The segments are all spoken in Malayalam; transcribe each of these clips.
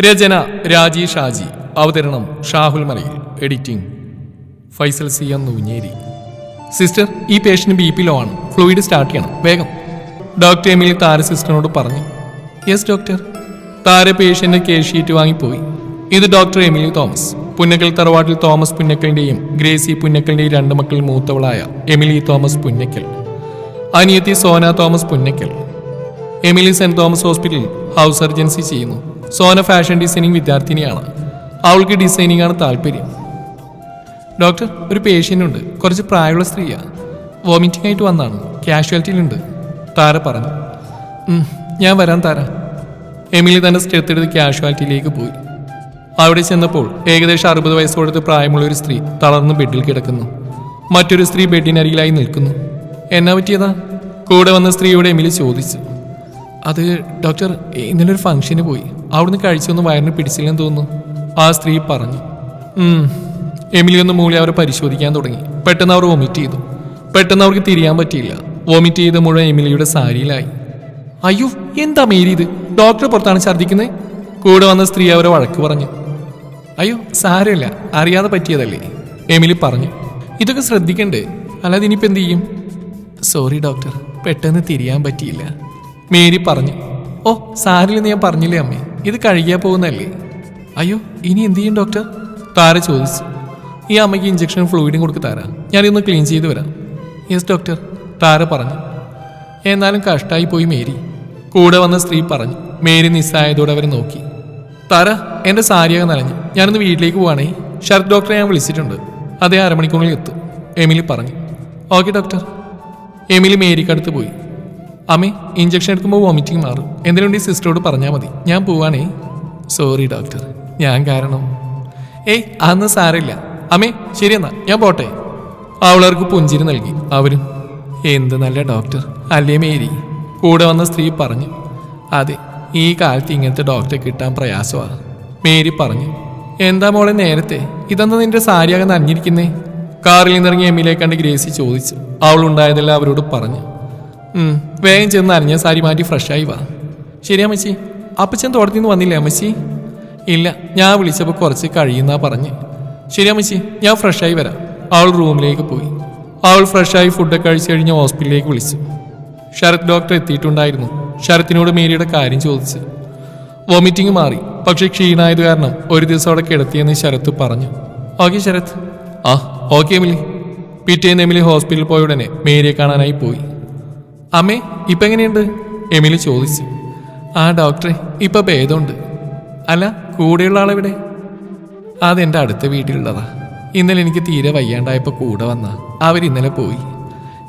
രചന രാജി ഷാജി അവതരണം Shahul Malayil. Editing Faisal C M Noonjeri. Sister ഈ പേഷ്യന്റ് ബി പി ലോ ആണ്. ഫ്ലൂയിഡ് സ്റ്റാർട്ട് ചെയ്യണം. വേഗം. ഡോക്ടർ എമിൽ താര സിസ്റ്ററിനോട് പറഞ്ഞു. Yes doctor Tara patient case sheet വാങ്ങിപ്പോയി. ഇത് ഡോക്ടർ എമിലി തോമസ് പുന്നക്കൽ തറവാട്ടിൽ തോമസ് പുന്നക്കലിന്റെയും ഗ്രേസി പുന്നക്കലിന്റെയും രണ്ട് മക്കൾ മൂത്തവളായ എമിലി തോമസ് പുന്നക്കൽ. അനിയത്തി Sona Thomas Punnakkal. Emily saint Thomas ഹോസ്പിറ്റലിൽ ഹൗസ് സർജൻസി ചെയ്യുന്നു. സോന ഫാഷൻ ഡിസൈനിങ് വിദ്യാർത്ഥിനിയാണ്. അവൾക്ക് ഡിസൈനിങ് ആണ് താല്പര്യം. ഡോക്ടർ ഒരു പേഷ്യന്റ് ഉണ്ട് കുറച്ച് പ്രായമുള്ള സ്ത്രീയാണ് വോമിറ്റിംഗ് ആയിട്ട് വന്നാണ്. കാഷ്വാലിറ്റിയിലുണ്ട്. താര പറഞ്ഞു. ഞാൻ വരാൻ താര. എമിലി തന്നെ സ്റ്റെത്ത് എടുത്ത് കാഷ്വാലിറ്റിയിലേക്ക് പോയി. അവിടെ ചെന്നപ്പോൾ ഏകദേശം അറുപത് വയസ്സോടത്ത് പ്രായമുള്ള ഒരു സ്ത്രീ തളർന്ന് ബെഡിൽ കിടക്കുന്നു. മറ്റൊരു സ്ത്രീ ബെഡിനരികിലായി നിൽക്കുന്നു. എന്നാ പറ്റിയതാ? കൂടെ വന്ന സ്ത്രീയോട് എമിലി ചോദിച്ചു. അത് ഡോക്ടർ ഇന്നലെ ഒരു ഫംഗ്ഷന് പോയി. അവിടുന്ന് കഴിച്ചൊന്നും വയറിന് പിടിച്ചില്ലെന്ന് തോന്നുന്നു. ആ സ്ത്രീ പറഞ്ഞു. എമിലി ഒന്ന് മൂളി അവരെ പരിശോധിക്കാൻ തുടങ്ങി. പെട്ടെന്ന് അവർ വൊമിറ്റ് ചെയ്തു. പെട്ടെന്ന് അവർക്ക് തിരിയാൻ പറ്റിയില്ല. വൊമിറ്റ് ചെയ്ത മുഴുവൻ എമിലിയുടെ സാരിയിലായി. അയ്യോ എന്താ മേരി ഇത്? ഡോക്ടർ പുറത്താണ് ഛർദ്ദിക്കുന്നത് കൂടെ വന്ന സ്ത്രീ അവരെ വഴക്ക് പറഞ്ഞു. അയ്യോ സാരമില്ല. അറിയാതെ പറ്റിയതല്ലേ? എമിലി പറഞ്ഞു. ഇതൊക്കെ ശ്രദ്ധിക്കണ്ടേ? അല്ലാതെ ഇനിയിപ്പോൾ എന്ത് ചെയ്യും? സോറി ഡോക്ടർ പെട്ടെന്ന് തിരിയാൻ പറ്റിയില്ല. മേരി പറഞ്ഞു. ഓ സാരില്ലെന്ന് ഞാൻ പറഞ്ഞില്ലേ അമ്മേ? ഇത് കഴുകിയാൽ പോകുന്നതല്ലേ? അയ്യോ ഇനി എന്ത് ചെയ്യും ഡോക്ടർ താര ചോദിച്ചു. ഈ അമ്മയ്ക്ക് ഇഞ്ചക്ഷൻ ഫ്ലൂയിഡും കൊടുക്ക് താരാ. ഞാനിന്ന് ക്ലീൻ ചെയ്ത് വരാം. യെസ് ഡോക്ടർ താര പറഞ്ഞു. എന്നാലും കഷ്ടായി പോയി മേരി. കൂടെ വന്ന സ്ത്രീ പറഞ്ഞു. മേരി നിസ്സായതോടെ അവരെ നോക്കി. താര എന്റെ സാരിയൊക്കെ നനഞ്ഞു. ഞാനൊന്ന് വീട്ടിലേക്ക് പോവാണേ. ശരത് ഡോക്ടറെ ഞാൻ വിളിച്ചിട്ടുണ്ട്. അതേ അരമണിക്കൂറിൽ എത്തും. എമിലി പറഞ്ഞു. ഓക്കെ ഡോക്ടർ എമിലി മേരിക്കടുത്ത് പോയി. അമ്മേ ഇഞ്ചക്ഷൻ എടുക്കുമ്പോൾ വോമിറ്റിംഗ് മാറും. എന്തെങ്കിലും ഈ സിസ്റ്ററോട് പറഞ്ഞാൽ മതി. ഞാൻ പോവാണേ. സോറി ഡോക്ടർ ഞാൻ കാരണം. ഏയ് അന്ന് സാരമില്ല. അമ്മേ ശരിയെന്നാ ഞാൻ പോട്ടെ. അവളവർക്ക് പുഞ്ചിരി നൽകി. അവരും എന്ത് നല്ല ഡോക്ടർ അല്ലേ മേരി? കൂടെ വന്ന സ്ത്രീ പറഞ്ഞു. അതെ ഈ കാലത്ത് ഇങ്ങനത്തെ ഡോക്ടറെ കിട്ടാൻ പ്രയാസമാണ് മേരി പറഞ്ഞു. എന്താ മോളെ നേരത്തെ? ഇതെന്താ നിന്റെ സാരിയാകെ നനഞ്ഞിരിക്കുന്നേ? കാറിൽ നിന്നിറങ്ങി എമ്മിലെ കണ്ട് ഗ്രേസി ചോദിച്ചു. അവൾ ഉണ്ടായതെല്ലാം അവരോട് പറഞ്ഞു. വേഗം ചെന്ന് അറിഞ്ഞ സാരി മാറ്റി ഫ്രഷായി വാ. ശരിയാ മച്ചി അപ്പച്ചൻ തോട്ടത്തിൽ നിന്ന് വന്നില്ലേ അമ്മച്ചി? ഇല്ല ഞാൻ വിളിച്ചപ്പോൾ കുറച്ച് കഴിയുന്നാ പറഞ്ഞ്. ശരിയാ മച്ചി ഞാൻ ഫ്രഷായി വരാം. അവൾ റൂമിലേക്ക് പോയി. അവൾ ഫ്രഷായി ഫുഡൊക്കെ കഴിച്ച് കഴിഞ്ഞ് ഹോസ്പിറ്റലിലേക്ക് വിളിച്ചു. ശരത് ഡോക്ടർ എത്തിയിട്ടുണ്ടായിരുന്നു. ശരത്തിനോട് മേരിയുടെ കാര്യം ചോദിച്ചു. വോമിറ്റിംഗ് മാറി. പക്ഷേ ക്ഷീണായത് കാരണം ഒരു ദിവസം അവിടെ കിടത്തിയെന്ന് ശരത്ത് പറഞ്ഞു. ഓക്കെ ശരത്. ആ ഓക്കെ എമിലി. പിറ്റേന്ന് എമിലി ഹോസ്പിറ്റലിൽ പോയ ഉടനെ മേരിയെ കാണാനായി പോയി. അമ്മേ ഇപ്പൊ എങ്ങനെയുണ്ട്? എമിലി ചോദിച്ചു. ആ ഡോക്ടറെ ഇപ്പൊ ഭേദമുണ്ട്. അല്ല കൂടെയുള്ള ആളെവിടെ? അതെന്റെ അടുത്ത വീട്ടിലുള്ളതാ. ഇന്നലെ എനിക്ക് തീരെ വയ്യാണ്ടായപ്പോ കൂടെ വന്ന. അവർ ഇന്നലെ പോയി.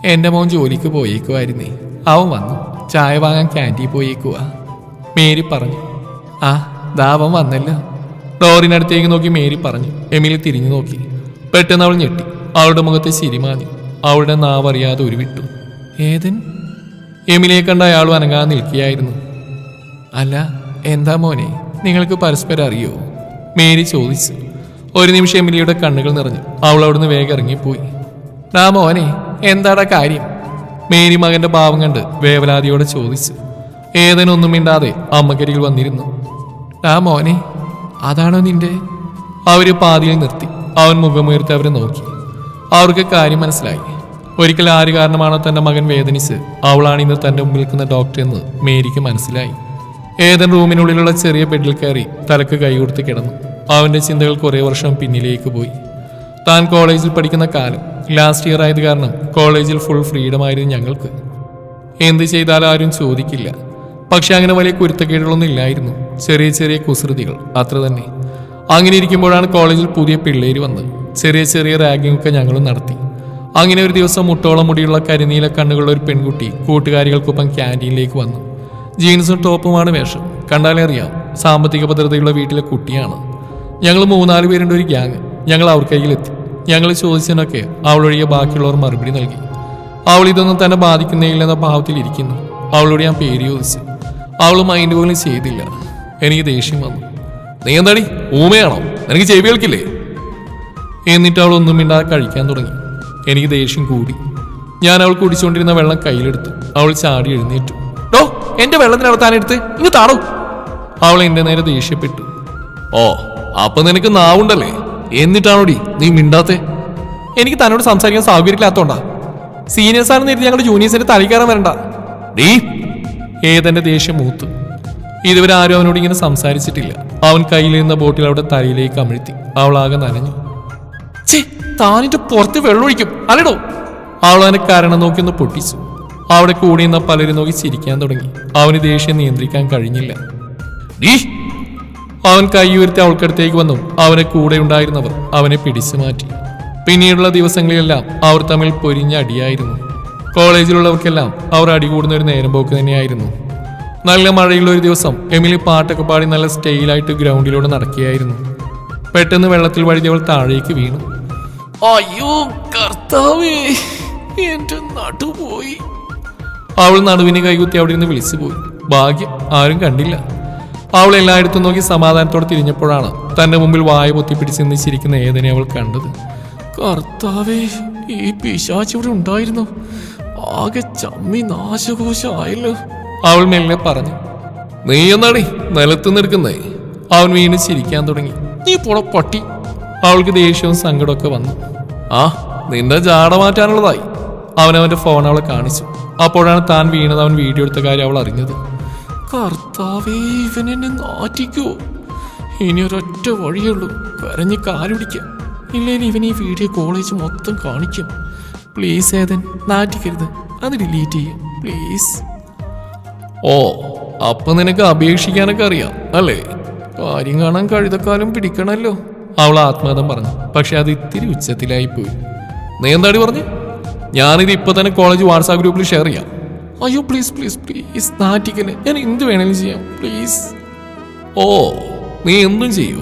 എന്റെ മോൻ ജോലിക്ക് പോയേക്കുമായിരുന്നേ അവൻ വന്നു. ചായ വാങ്ങാൻ ക്യാന്റീൻ പോയേക്കുക മേരി പറഞ്ഞു. ആ ദാവൻ വന്നല്ലോ. ഡോറിനടുത്തേക്ക് നോക്കി മേരി പറഞ്ഞു. എമിലി തിരിഞ്ഞു നോക്കി. പെട്ടെന്ന് അവൾ ഞെട്ടി. അവളുടെ മുഖത്തെ ചിരിമാഞ്ഞു അവളുടെ നാവറിയാതെ ഒരു വിട്ടു ഏതൻ? എമിലിയെ കണ്ട അയാൾ അനങ്ങാതെ നിൽക്കുകയായിരുന്നു. അല്ല എന്താ മോനെ? നിങ്ങൾക്ക് പരസ്പരം അറിയോ? മേരി ചോദിച്ചു. ഒരു നിമിഷം എമിലിയുടെ കണ്ണുകൾ നിറഞ്ഞു. അവൾ അവിടുന്ന് വേഗം ഇറങ്ങിപ്പോയി. ഡാ മോനെ എന്താടാ കാര്യം? മേരി മകന്റെ ഭാവം കണ്ട് വേവലാതിയോടെ ചോദിച്ചു. ഏതനൊന്നും മിണ്ടാതെ അമ്മക്കരികിൽ വന്നിരുന്നു. ഡാ മോനെ അതാണോ നിന്റെ? അവർ പാതിയിൽ നിർത്തി. അവൻ മുഖമുയർത്തി അവരെ നോക്കി. അവർക്ക് കാര്യം മനസ്സിലായി. ഒരിക്കൽ ആര് കാരണമാണോ തന്റെ മകൻ വേദനിച്ച് അവളാണ് ഇന്ന് തന്റെ മുമ്പിൽ നിൽക്കുന്ന ഡോക്ടർ എന്ന് മേരിക്ക് മനസ്സിലായി. ഏതൻ റൂമിനുള്ളിലുള്ള ചെറിയ ബെഡിൽ കയറി തലക്ക് കൈ കൊടുത്ത് കിടന്നു. അവന്റെ ചിന്തകൾ കുറേ വർഷം പിന്നിലേക്ക് പോയി. താൻ കോളേജിൽ പഠിക്കുന്ന കാലം ലാസ്റ്റ് ഇയർ ആയത് കാരണം കോളേജിൽ ഫുൾ ഫ്രീഡം ആയിരുന്നു ഞങ്ങൾക്ക്. എന്ത് ചെയ്താലും ആരും ചോദിക്കില്ല. പക്ഷെ അങ്ങനെ വലിയ കുരുത്തക്കേടുകളൊന്നും ഇല്ലായിരുന്നു. ചെറിയ ചെറിയ കുസൃതികൾ അത്ര തന്നെ. അങ്ങനെ ഇരിക്കുമ്പോഴാണ് കോളേജിൽ പുതിയ പിള്ളേര് വന്ന് ചെറിയ ചെറിയ റാഗിംഗ് ഒക്കെ ഞങ്ങളും നടത്തി. അങ്ങനെ ഒരു ദിവസം മുട്ടോളം മുടിയുള്ള കരിനീല കണ്ണുകളുള്ള ഒരു പെൺകുട്ടി കൂട്ടുകാരികൾക്കൊപ്പം ക്യാന്റീനിലേക്ക് വന്നു. ജീൻസും ടോപ്പുമാണ് വേഷം. കണ്ടാലേ അറിയാം സാമ്പത്തിക ഭദ്രതയുള്ള വീട്ടിലെ കുട്ടിയാണ്. ഞങ്ങൾ മൂന്നാൽ പേരുണ്ട് ഒരു ഗ്യാങ് ഞങ്ങൾ അവർ കയ്യിലെത്തി. ഞങ്ങൾ ചോദിച്ചതിനൊക്കെ അവളൊഴികെ ബാക്കിയുള്ളവർ മറുപടി നൽകി. അവൾ ഇതൊന്നും തന്നെ ബാധിക്കുന്നില്ലെന്ന ഭാവത്തിൽ ഇരിക്കുന്നു. അവളോട് ഞാൻ പേര് ചോദിച്ചു. അവൾ മൈൻഡ് പോലും ചെയ്തില്ല. എനിക്ക് ദേഷ്യം വന്നു. നീ എന്താടി ഊമയാണോ? നിനക്ക് ചെവി കേൾക്കില്ലേ? എന്നിട്ട് അവൾ ഒന്നും മിണ്ടാതെ കഴിക്കാൻ തുടങ്ങി. എനിക്ക് ദേഷ്യം കൂടി. ഞാൻ അവൾ കുടിച്ചുകൊണ്ടിരുന്ന വെള്ളം കയ്യിലെടുത്തു. അവൾ ചാടി എഴുന്നേറ്റു. ഡോ എന്റെ വെള്ളത്തിന് അവൾ താനെടുത്ത് ഇങ്ങ് താടോ. അവൾ എന്റെ നേരെ ദേഷ്യപ്പെട്ടു. ഓ അപ്പൊ നിനക്ക് നാവുണ്ടല്ലേ? എന്നിട്ടാണോടി നീ മിണ്ടാത്തെ? എനിക്ക് തന്നോട് സംസാരിക്കാൻ സൗകര്യമില്ലാത്തോണ്ടാ. സീനിയേഴ്സ് ആണെന്ന് കരുതി ഞങ്ങളുടെ ജൂനിയേഴ്സിന്റെ തലക്കാരൻ വരണ്ട. ഡീ. ഏതെന്റെ ദേഷ്യം മൂത്തു. ഇതുവരെ ആരും അവനോട് ഇങ്ങനെ സംസാരിച്ചിട്ടില്ല. അവൻ കയ്യിലിരുന്ന ബോട്ടിൽ അവിടെ തലയിലേക്ക് അമിഴ്ത്തി. അവളാകെ നനഞ്ഞു. ഛേ താനിന്റെ പുറത്ത് വെള്ളമൊഴിക്കും. അല്ലടോ. അവൾ അവനെ കാരണം നോക്കി ഒന്ന് പൊട്ടിച്ചു. അവിടെ കൂടിയുന്ന പലരും നോക്കി ചിരിക്കാൻ തുടങ്ങി. അവന് ദേഷ്യം നിയന്ത്രിക്കാൻ കഴിഞ്ഞില്ല. അവൻ കൈ ഉയർത്തി അവൾക്കടുത്തേക്ക് വന്നു. അവനെ കൂടെ ഉണ്ടായിരുന്നവർ അവനെ പിടിച്ചു മാറ്റി. പിന്നീടുള്ള ദിവസങ്ങളിലെല്ലാം അവർ തമ്മിൽ പൊരിഞ്ഞ അടിയായിരുന്നു. കോളേജിലുള്ളവർക്കെല്ലാം അവർ അടി കൂടുന്ന ഒരു നേരം പോക്ക് തന്നെയായിരുന്നു. നല്ല മഴയുള്ള ഒരു ദിവസം എമിലി പാട്ടൊക്കെ പാടി നല്ല സ്റ്റൈലായിട്ട് ഗ്രൗണ്ടിലൂടെ നടക്കുകയായിരുന്നു. പെട്ടെന്ന് വെള്ളത്തിൽ വഴുതിയവൾ താഴേക്ക് വീണു. അയ്യോ കർത്താവേ എന്റെ നടു പോയി. അവൾ നടുവിനെ കൈകുത്തി അവിടെ നിന്ന് വിളിച്ചു പോയി. ഭാഗ്യം ആരും കണ്ടില്ല. അവൾ എല്ലായിടത്തും നോക്കി സമാധാനത്തോടെ തിരിഞ്ഞപ്പോഴാണ് തന്റെ മുമ്പിൽ വായ പൊത്തി പിടിച്ച് നിന്ന് ചിരിക്കുന്ന ഏതിനെ അവൾ കണ്ടത്. കർത്താവേ ഈ പിശാച്ച് ഇവിടെ ഉണ്ടായിരുന്നു. ആകെ ചമ്മി നാശകോശമായല്ലോ. അവൾ മെല്ലെ പറഞ്ഞു നീ എന്നാടി നിലത്ത് നിൽക്കുന്നേ? അവൻ വീണ് ചിരിക്കാൻ തുടങ്ങി. നീ പോട പട്ടി അവൾക്ക് ദേഷ്യവും സങ്കടമൊക്കെ വന്നു. ആ നിന്റെ ജാട മാറ്റാനുള്ളതായി. അവൻ അവന്റെ ഫോൺ അവളെ കാണിച്ചു. അപ്പോഴാണ് താൻ വീണത് അവൻ വീഡിയോ എടുത്ത കാര്യം അവൾ അറിഞ്ഞത്. കർത്താവേ ഇവൻ എന്നെ നാറ്റിക്കോ. ഇനി ഒരൊറ്റ വഴിയുള്ളൂ കരഞ്ഞ് കാലുപിടിക്കാം ഇല്ലെങ്കിൽ ഇവൻ ഈ വീഡിയോ കോളേജ് മൊത്തം കാണിക്കും. പ്ലീസ് ഏതൻ നാറ്റിക്കരുത്. അത് ഡിലീറ്റ് ചെയ്യാം. പ്ലീസ് ഓ അപ്പൊ നിനക്ക് അപേക്ഷിക്കാനൊക്കെ അറിയാം അല്ലേ? കാര്യം കാണാൻ കഴുതക്കാലം പിടിക്കണല്ലോ. അവൾ ആത്മാർത്ഥം പറഞ്ഞു. പക്ഷെ അത് ഇത്തിരി ഉച്ചത്തിലായി പോയി. നീ എന്താടി പറഞ്ഞു? ഞാനിത് ഇപ്പൊ തന്നെ കോളേജ് വാട്സാപ്പ് ഗ്രൂപ്പിൽ ഷെയർ ചെയ്യാം. അയ്യോ പ്ലീസ് പ്ലീസ് പ്ലീസ് നാറ്റിക്കൽ ഞാൻ എന്ത് വേണേലും ചെയ്യാം. പ്ലീസ് ഓ നീ എന്തും ചെയ്യൂ.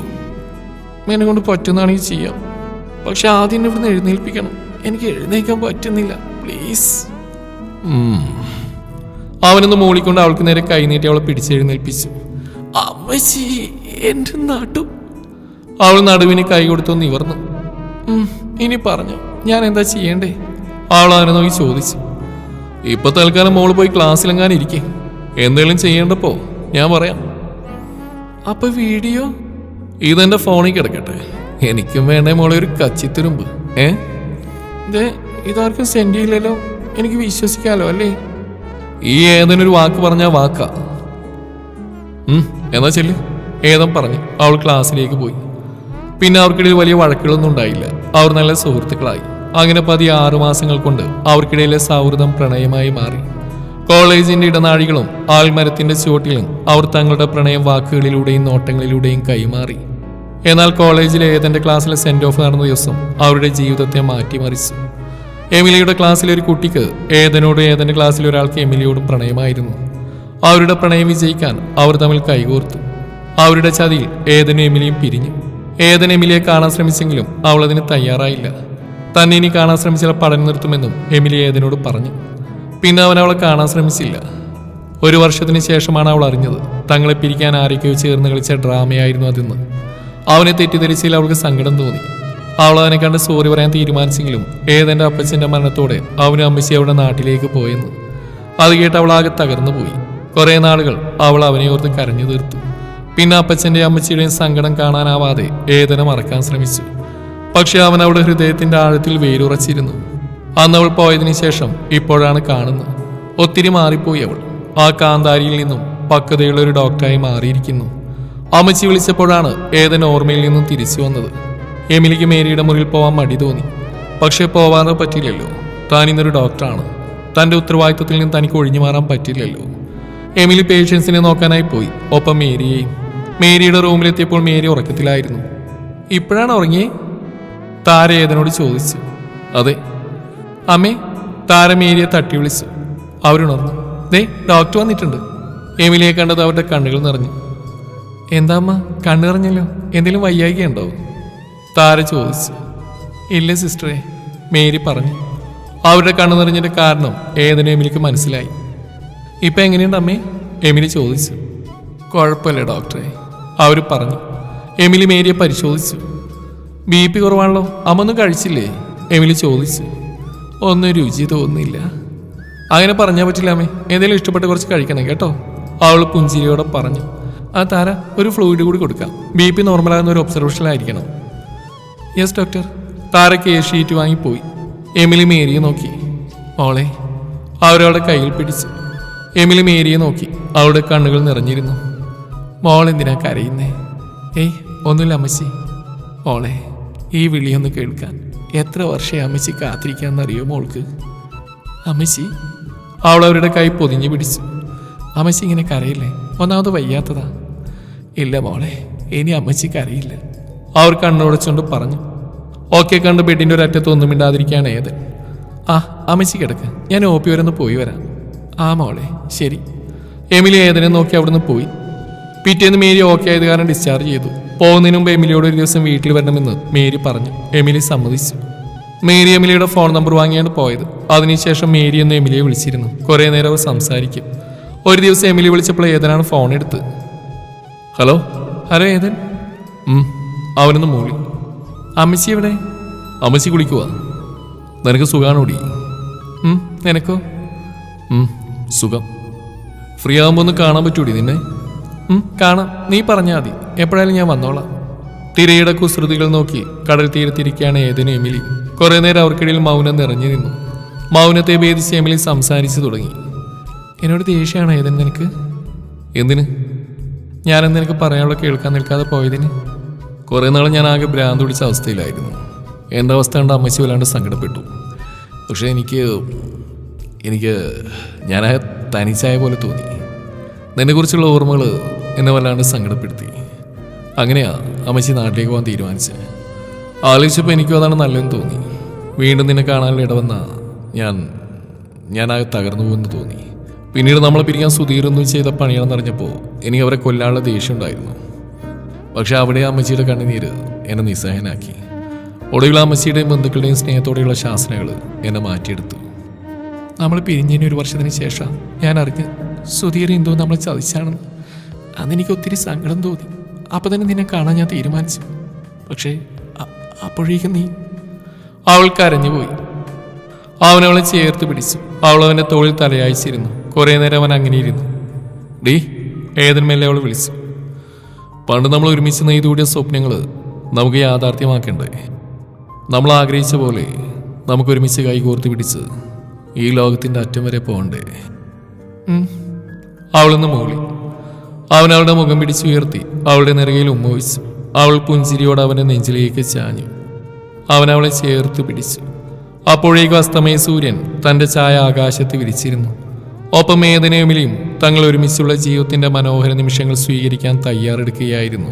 എന്നെ കൊണ്ട് പറ്റുന്നതാണെങ്കിൽ ചെയ്യാം. പക്ഷെ ആദ്യം എന്നെ ഇവിടുന്ന് എഴുന്നേൽപ്പിക്കണം. എനിക്ക് എഴുന്നേൽക്കാൻ പറ്റുന്നില്ല. പ്ലീസ് അവനൊന്ന് മൂളിക്കൊണ്ട് അവൾക്ക് നേരെ കൈനീട്ടി അവളെ പിടിച്ചെഴുന്നേൽപ്പിച്ചു അമ്മച്ചി എന്റെ നാട്ടു അവൾ നടുവിന് കൈ കൊടുത്തു നിവർന്നു ഇനി പറഞ്ഞു ഞാൻ എന്താ ചെയ്യണ്ടേ? അവൾ അവനെ നോക്കി ചോദിച്ചു. ഇപ്പൊ തൽക്കാലം മോൾ പോയി ക്ലാസ്സിലെങ്ങാനും ഇരിക്കേ. എന്തെങ്കിലും ചെയ്യേണ്ടപ്പോ ഞാൻ പറയാം. അപ്പൊ വീഡിയോ? ഇതെന്റെ ഫോണിൽ കിടക്കട്ടെ. എനിക്കും വേണ്ടേ മോളെ ഒരു കച്ചിത്തുരുമ്പ്. ഏ? ദേ ഇതാർക്കും സെൻഡ് ചെയ്യില്ലല്ലോ. എനിക്ക് വിശ്വസിക്കാലോ അല്ലേ? ഈ ഏതെങ്കിലും ഒരു വാക്ക് പറഞ്ഞ വാക്കാ. എന്നാ ചെല്ലു. ഏതം പറഞ്ഞു അവൾ ക്ലാസ്സിലേക്ക് പോയി. പിന്നെ അവർക്കിടയിൽ വലിയ വഴക്കുകളൊന്നും ഉണ്ടായില്ല. അവർ നല്ല സുഹൃത്തുക്കളായി. അങ്ങനെ പതി ആറു മാസങ്ങൾ കൊണ്ട് അവർക്കിടയിലെ സൗഹൃദം പ്രണയമായി മാറി. കോളേജിന്റെ ഇടനാഴികളും ആൽമരത്തിന്റെ ചുവട്ടിലും അവർ തങ്ങളുടെ പ്രണയം വാക്കുകളിലൂടെയും നോട്ടങ്ങളിലൂടെയും കൈമാറി. എന്നാൽ കോളേജിലെ ഏതെന്റെ ക്ലാസ്സിലെ സെന്റ് ഓഫ് നടന്ന ദിവസം അവരുടെ ജീവിതത്തെ മാറ്റിമറിച്ചു. എമിലിയുടെ ക്ലാസ്സിലെ ഒരു കുട്ടിക്ക് ഏതനോടും ഏതെന്റെ ക്ലാസ്സിലെ ഒരാൾക്ക് എമിലിയോടും പ്രണയമായിരുന്നു. അവരുടെ പ്രണയം വിജയിക്കാൻ അവർ തമ്മിൽ കൈകോർത്തു. അവരുടെ ചതിയിൽ ഏതനും എമിലിയും പിരിഞ്ഞു. ഏതൻ എമിലിയെ കാണാൻ ശ്രമിച്ചെങ്കിലും അവൾ അതിന് തയ്യാറായില്ല. തന്നെ ഇനി കാണാൻ ശ്രമിച്ചാൽ പഠനം നിർത്തുമെന്നും എമിലി ഏതനോട് പറഞ്ഞു. പിന്നെ അവൻ അവളെ കാണാൻ ശ്രമിച്ചില്ല. ഒരു വർഷത്തിന് ശേഷമാണ് അവൾ അറിഞ്ഞത് തങ്ങളെ പിരിക്കാൻ ആരൊക്കെയോ ചേർന്ന് കളിച്ച ഡ്രാമയായിരുന്നു അതെന്ന്. അവനെ തെറ്റിദ്ധരിച്ചതിൽ അവൾക്ക് സങ്കടം തോന്നി. അവൾ അവനെ കണ്ട് സോറി പറയാൻ തീരുമാനിച്ചെങ്കിലും ഏതെന്റെ അപ്പച്ചന്റെ മരണത്തോടെ അവനും അമ്മച്ചി അവളുടെ നാട്ടിലേക്ക് പോയെന്ന്. അത് കേട്ട് അവൾ ആകെ തകർന്നു പോയി കുറേ നാളുകൾ അവൾ അവനെ ഓർത്ത് കരഞ്ഞു തീർത്തു. പിന്നെ അപ്പച്ചന്റെ അമ്മച്ചിയുടെയും സങ്കടം കാണാനാവാതെ ഏതന മറക്കാൻ ശ്രമിച്ചു. പക്ഷെ അവൻ അവളുടെ ഹൃദയത്തിന്റെ ആഴത്തിൽ വേരുറച്ചിരുന്നു. അന്ന് അവൾ പോയതിനു ശേഷം ഇപ്പോഴാണ് കാണുന്നത്. ഒത്തിരി മാറിപ്പോയി അവൾ. ആ കാന്താരിയിൽ നിന്നും പക്വതയുള്ള ഒരു ഡോക്ടറായി മാറിയിരിക്കുന്നു. അമ്മച്ചി വിളിച്ചപ്പോഴാണ് ഏതൻ ഓർമ്മയിൽ നിന്നും തിരിച്ചു വന്നത്. എമിലിക്ക് മേരിയുടെ മുറിയിൽ പോവാൻ മടി തോന്നി. പക്ഷെ പോവാതെ പറ്റില്ലല്ലോ. താൻ ഇന്നൊരു ഡോക്ടറാണ്. തന്റെ ഉത്തരവാദിത്വത്തിൽ നിന്ന് തനിക്ക് ഒഴിഞ്ഞു മാറാൻ പറ്റില്ലല്ലോ. എമിലി പേഷ്യൻസിനെ നോക്കാനായി പോയി. ഒപ്പം മേരിയെയും മേരിയുടെ റൂമിലെത്തിയപ്പോൾ മേരി ഉറക്കത്തിലായിരുന്നു. ഇപ്പോഴാണ് ഉറങ്ങി താര ഏതനോട് ചോദിച്ചു. അതെ. അമ്മേ താര മേരിയെ തട്ടി വിളിച്ചു. അവരുണർന്നു ദേ ഡോക്ടർ വന്നിട്ടുണ്ട്. എമിലിയെ കണ്ടത് അവരുടെ കണ്ണുകൾ നിറഞ്ഞു. എന്താ അമ്മ കണ്ണു നിറഞ്ഞല്ലോ? എന്തെങ്കിലും വയ്യായികയുണ്ടോ താര ചോദിച്ചു. ഇല്ല സിസ്റ്ററെ മേരി പറഞ്ഞു. അവരുടെ കണ്ണു നിറഞ്ഞതിന്റെ കാരണം ഏതിനും എമിലിക്ക് മനസ്സിലായി. ഇപ്പം എങ്ങനെയുണ്ട് അമ്മേ? എമിലി ചോദിച്ചു. കുഴപ്പമില്ല ഡോക്ടറെ. അവർ പറഞ്ഞു. എമിലി മേരിയെ പരിശോധിച്ചു. ബി പി കുറവാണല്ലോ അമ്മൊന്നും കഴിച്ചില്ലേ? എമിലി ചോദിച്ചു. ഒന്നും രുചി തോന്നുന്നില്ല. അങ്ങനെ പറഞ്ഞാൽ പറ്റില്ല അമ്മേ എന്തെങ്കിലും ഇഷ്ടപ്പെട്ട് കുറച്ച് കഴിക്കണം കേട്ടോ. അവൾ പുഞ്ചിരിയോടെ പറഞ്ഞു. ആ താര ഒരു ഫ്ലൂയിഡ് കൂടി കൊടുക്കാം. ബി പി നോർമലാകുന്ന ഒരു ഒബ്സർവേഷനിലായിരിക്കണം യെസ് ഡോക്ടർ താര എ ഷീറ്റ് വാങ്ങിപ്പോയി. എമിലി മേരിയെ നോക്കി. മോളെ അവരവളുടെ കയ്യിൽ പിടിച്ചു. എമിലി മേരിയെ നോക്കി. അവളുടെ കണ്ണുകൾ നിറഞ്ഞിരുന്നു. നിനക്ക് കരയുന്നേ? ഏയ് ഒന്നുമില്ല അമ്മച്ചി. മോളെ ഈ വിളിയൊന്ന് കേൾക്കാൻ എത്ര വർഷം അമ്മച്ചി കാത്തിരിക്കാന്നറിയോ മോൾക്ക്? അമ്മച്ചി അവൾ അവരുടെ കൈ പൊതിഞ്ഞു പിടിച്ചു. അമ്മച്ചി ഇങ്ങനെ കരയില്ലേ? ഒന്നാമത് വയ്യാത്തതാ. ഇല്ല മോളെ ഇനി അമ്മച്ചി കരയില്ല. അവർ കണ്ണുടച്ചുകൊണ്ട് പറഞ്ഞു. ഓക്കെ കണ്ട് ബെഡിന്റെ ഒരറ്റത്ത് ഒന്നും മിണ്ടാതിരിക്കുകയാണ് ഏത് ആ അമ്മച്ചി കിടക്ക്. ഞാൻ ഒ പി വരെ ഒന്ന് പോയി വരാം. ആ മോളെ ശരി. എമിലി ഏതനെ നോക്കി അവിടുന്ന് പോയി. പിറ്റേന്ന് മേരി ഓക്കെ ആയത് കാരണം ഡിസ്ചാർജ് ചെയ്തു. പോകുന്നതിന് മുമ്പ് എമിലിയോട് ഒരു ദിവസം വീട്ടിൽ വരണമെന്ന് മേരി പറഞ്ഞു. എമിലി സമ്മതിച്ചു. മേരി എമിലിയുടെ ഫോൺ നമ്പർ വാങ്ങിയാണ് പോയത്. അതിനുശേഷം മേരി എന്ന് എമിലിയെ വിളിച്ചിരുന്നു. കുറേ നേരം അവർ സംസാരിക്കും. ഒരു ദിവസം എമിലി വിളിച്ചപ്പോൾ ഏതനാണ് ഫോൺ എടുത്ത്. ഹലോ? Hello Ethan? അവനൊന്ന് മൂളി. അമ്മച്ചി എവിടെ? അമ്മച്ചി കുളിക്കുക നിനക്ക് സുഖമാണ് ഓടി നിനക്കോ? സുഖം. ഫ്രീ ആകുമ്പോൾ ഒന്ന് കാണാൻ പറ്റൂടി നിന്നെ? കാണാം. നീ പറഞ്ഞാൽ മതി. എപ്പോഴായാലും ഞാൻ വന്നോളാം. തിരയുടെ കുസൃതികൾ നോക്കി കടൽ തീരത്തിരിക്കുകയാണ് ഏതിന് എമിലി. കുറേ നേരം അവർക്കിടയിൽ മൗനം നിറഞ്ഞു നിന്നു. മൗനത്തെ ഭേദിച്ച് എമിലി സംസാരിച്ചു തുടങ്ങി. എന്നോട് ദേഷ്യമാണ് ഏതൻ നിനക്ക്? എന്തിന്? ഞാനെന്ന് നിനക്ക് പറയാനുള്ള കേൾക്കാൻ നിൽക്കാതെ പോയതിന്. കുറേ നാൾ ഞാൻ ആകെ ഭ്രാന്ത് പിടിച്ച അവസ്ഥയിലായിരുന്നു. എന്റെ അവസ്ഥ കണ്ട് അമ്മച്ചി വല്ലാണ്ട് സങ്കടപ്പെട്ടു. പക്ഷേ എനിക്ക് എനിക്ക് ഞാൻ തനിച്ചായ പോലെ തോന്നി. നിന്നെക്കുറിച്ചുള്ള ഓർമ്മകൾ എന്നെ വല്ലാണ്ട് സങ്കടപ്പെടുത്തി. അങ്ങനെയാ അമ്മച്ചി നാട്ടിലേക്ക് പോകാൻ തീരുമാനിച്ചത് ആലോചിച്ചപ്പോൾ എനിക്കും അതാണ് നല്ലതെന്ന് തോന്നി. വീണ്ടും നിന്നെ കാണാനുള്ള ഇടവന്ന ഞാൻ ഞാനാകെ തകർന്നു പോകുമെന്ന് തോന്നി. പിന്നീട് നമ്മളെ പിരിക്കാൻ സുധീറൊന്നും ചെയ്ത പണിയാണെന്നറിഞ്ഞപ്പോൾ എനിക്ക് അവരെ കൊല്ലാനുള്ള ദേഷ്യം ഉണ്ടായിരുന്നു. പക്ഷെ അവിടെ അമ്മച്ചിയുടെ കണ്ണുനീര് എന്നെ നിസ്സഹനാക്കി. ഒടുവിൽ അമ്മച്ചിയുടെയും ബന്ധുക്കളുടെയും സ്നേഹത്തോടെയുള്ള ശാസനകൾ എന്നെ മാറ്റിയെടുത്തു. നമ്മൾ പിരിഞ്ഞതിന് ഒരു വർഷത്തിന് ശേഷം ഞാൻ അറിഞ്ഞ് സുധീർ എന്തോ നമ്മളെ ചതിച്ചാണെന്ന് അന്ന് എനിക്ക് ഒത്തിരി സങ്കടം തോന്നി. അപ്പം തന്നെ നിന്നെ കാണാൻ ഞാൻ തീരുമാനിച്ചു. പക്ഷേ അപ്പോഴേക്കും നീ അവൾ കരഞ്ഞുപോയി അവൻ അവളെ ചേർത്ത് പിടിച്ചു. അവൾ അവന്റെ തോളിൽ തലയായിച്ചിരുന്നു കുറേ നേരം അവൻ അങ്ങനെ ഇരുന്നു. ഡീ ഏതിന്മേലെ അവൾ വിളിച്ചു? പണ്ട് നമ്മൾ ഒരുമിച്ച് നെയ്തുകൂടിയ സ്വപ്നങ്ങൾ നമുക്ക് യാഥാർത്ഥ്യമാക്കണ്ടേ? നമ്മൾ ആഗ്രഹിച്ച പോലെ നമുക്ക് ഒരുമിച്ച് കൈകോർത്ത് പിടിച്ച് ഈ ലോകത്തിന്റെ അറ്റം വരെ പോകണ്ടേ. അവളൊന്ന് മൂളി. അവൻ അവളുടെ മുഖം പിടിച്ചുയർത്തി അവളുടെ നെറുകയിൽ ഉമ്മ വെച്ചു അവൾ പുഞ്ചിരിയോട് അവന്റെ നെഞ്ചിലേക്ക് ചാഞ്ഞു. അവൻ അവളെ ചേർത്ത് പിടിച്ചു. അപ്പോഴേക്കും അസ്തമയ സൂര്യൻ തന്റെ ചായ ആകാശത്ത് വിരിച്ചിരുന്നു. ഒപ്പം ഏതനേമിലും തങ്ങൾ ഒരുമിച്ചുള്ള ജീവിതത്തിന്റെ മനോഹര നിമിഷങ്ങൾ സ്വീകരിക്കാൻ തയ്യാറെടുക്കുകയായിരുന്നു.